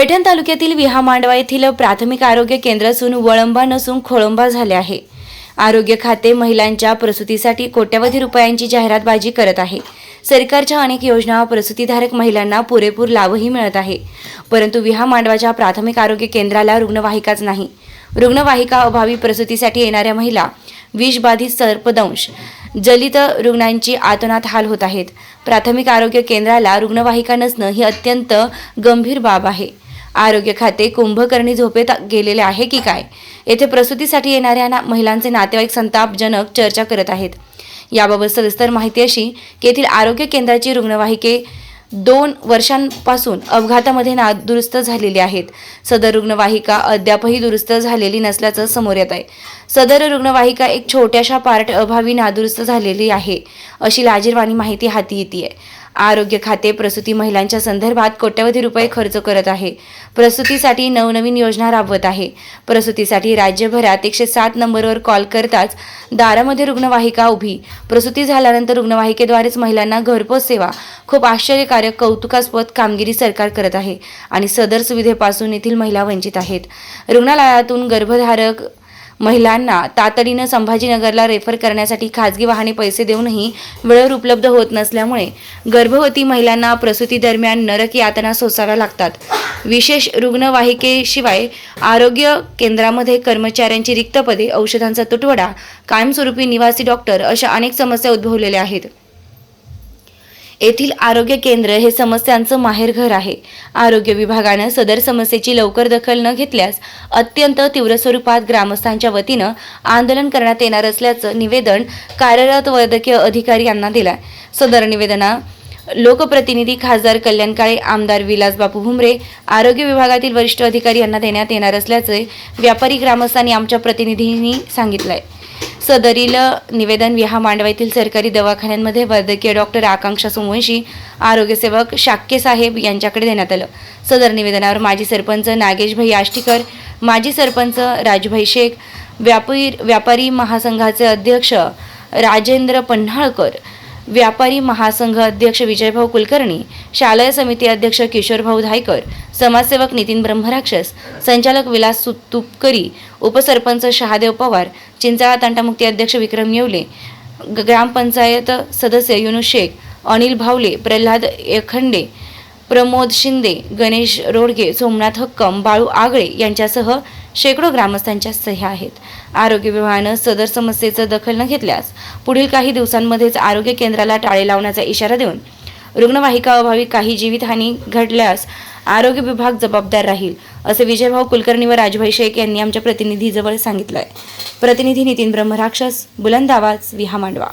पैठण तालुक्यातील विहा मांडवा येथील प्राथमिक आरोग्य केंद्र असून वळंबा नसून खोळंबा झाले आहे. आरोग्य खाते महिलांच्या प्रसूतीसाठी कोट्यवधी रुपयांची जाहिरातबाजी करत आहे. सरकारच्या अनेक योजना प्रसूतीधारक महिलांना पुरेपूर लाभही मिळत आहे. परंतु विहा मांडवाच्या प्राथमिक आरोग्य केंद्राला रुग्णवाहिकाच नाही. रुग्णवाहिका अभावी प्रसूतीसाठी येणाऱ्या महिला विषबाधित सर्पदंश जलित रुग्णांची आतोनात हाल होत आहेत. प्राथमिक आरोग्य केंद्राला रुग्णवाहिका नसणं ही अत्यंत गंभीर बाब आहे. आरोग्य खाते कुंभकर्णी झोपेत गेलेले आहे की काय? येथे प्रसूतीसाठी येणाऱ्या ना महिलांचे नातेवाईक संतापजनक चर्चा करत आहेत. याबाबत सविस्तर माहिती अशी की येथील आरोग्य केंद्राची रुग्णवाहिके दोन वर्षांपासून अपघातामध्ये नादुरुस्त झालेली आहेत. सदर रुग्णवाहिका अद्यापही दुरुस्त झालेली नसल्याचं समोर येत आहे. सदर रुग्णवाहिका एक छोट्याशा पार्ट अभावी नादुरुस्त झालेली आहे अशी लाजीरवाणी माहिती हाती येते आरोग्य खाते प्रसूती महिलांच्या संदर्भात कोट्यवधी रुपये खर्च करत आहे. प्रसूतीसाठी नवनवीन योजना राबवत आहे. प्रसूतीसाठी राज्यभरात एकशे सात नंबरवर कॉल करताच दारामध्ये रुग्णवाहिका उभी. प्रसूती झाल्यानंतर रुग्णवाहिकेद्वारेच महिलांना घरपोच सेवा. खूप आश्चर्यकारक कौतुकास्पद कामगिरी सरकार करत आहे आणि सदर सुविधेपासून येथील महिला वंचित आहेत. रुग्णालयातून गर्भधारक महिलांना तातडीनं संभाजीनगरला रेफर करण्यासाठी खाजगी वाहने पैसे देऊनही वेळेवर उपलब्ध होत नसल्यामुळे गर्भवती महिलांना प्रसूती दरम्यान नरक यातना सोसाव्या लागतात. विशेष रुग्णवाहिकेशिवाय आरोग्य केंद्रामध्ये कर्मचाऱ्यांची रिक्त पदे औषधांचा तुटवडा कायमस्वरूपी निवासी डॉक्टर अशा अनेक समस्या उद्भवलेल्या आहेत. येथील आरोग्य केंद्र हे समस्यांचं माहेरघर आहे. आरोग्य विभागानं सदर समस्येची लवकर दखल न घेतल्यास अत्यंत तीव्र स्वरूपात ग्रामस्थांच्या वतीनं आंदोलन करण्यात येणार असल्याचं निवेदन कार्यरत वैद्यकीय अधिकारी यांना दिलं सदर निवेदना लोकप्रतिनिधी खासदार कल्याण काळे आमदार विलास बापू भुमरे आरोग्य विभागातील वरिष्ठ अधिकारी यांना देण्यात येणार असल्याचे व्यापारी ग्रामस्थांनी आमच्या प्रतिनिधींनी सांगितलं आहे सदरील निवेदन विहा मांडवा येथील सरकारी दवाखान्यांमध्ये वैद्यकीय डॉक्टर आकांक्षा सोमवंशी आरोग्यसेवक शाक्य साहेब यांच्याकडे देण्यात आलं. सदर निवेदनावर माजी सरपंच नागेशभाई आष्टीकर माजी सरपंच राजभाई शेख व्यापारी व्यापारी महासंघाचे अध्यक्ष राजेंद्र पन्हाळकर व्यापारी महासंघ अध्यक्ष विजयभाऊ कुलकर्णी शालेय समिती अध्यक्ष किशोरभाऊ धायकर समाजसेवक नितीन ब्रह्मराक्षस संचालक विलास सु- तुपकरी उपसरपंच शहादेव पवार चिंचाळा तांटामुक्ती अध्यक्ष विक्रम येवले ग- ग्रामपंचायत सदस्य युनुशेख अनिल भावले प्रल्हाद एखंडे प्रमोद शिंदे गणेश रोडगे सोमनाथ हक्कम बाळू आगळे यांच्यासह शेकडो ग्रामस्थांच्या सह्या आहेत. आरोग्य विभागानं सदर समस्येचं दखल न घेतल्यास पुढील काही दिवसांमध्येच आरोग्य केंद्राला टाळे लावण्याचा इशारा देऊन रुग्णवाहिका अभावी काही जीवितहानी घडल्यास आरोग्य विभाग जबाबदार राहील असे विजयभाऊ कुलकर्णी व राजभाई शेख यांनी आमच्या प्रतिनिधीजवळ सांगितलं आहे प्रतिनिधी नितीन ब्रह्मराक्षस बुलंद आवाज विहा मांडवा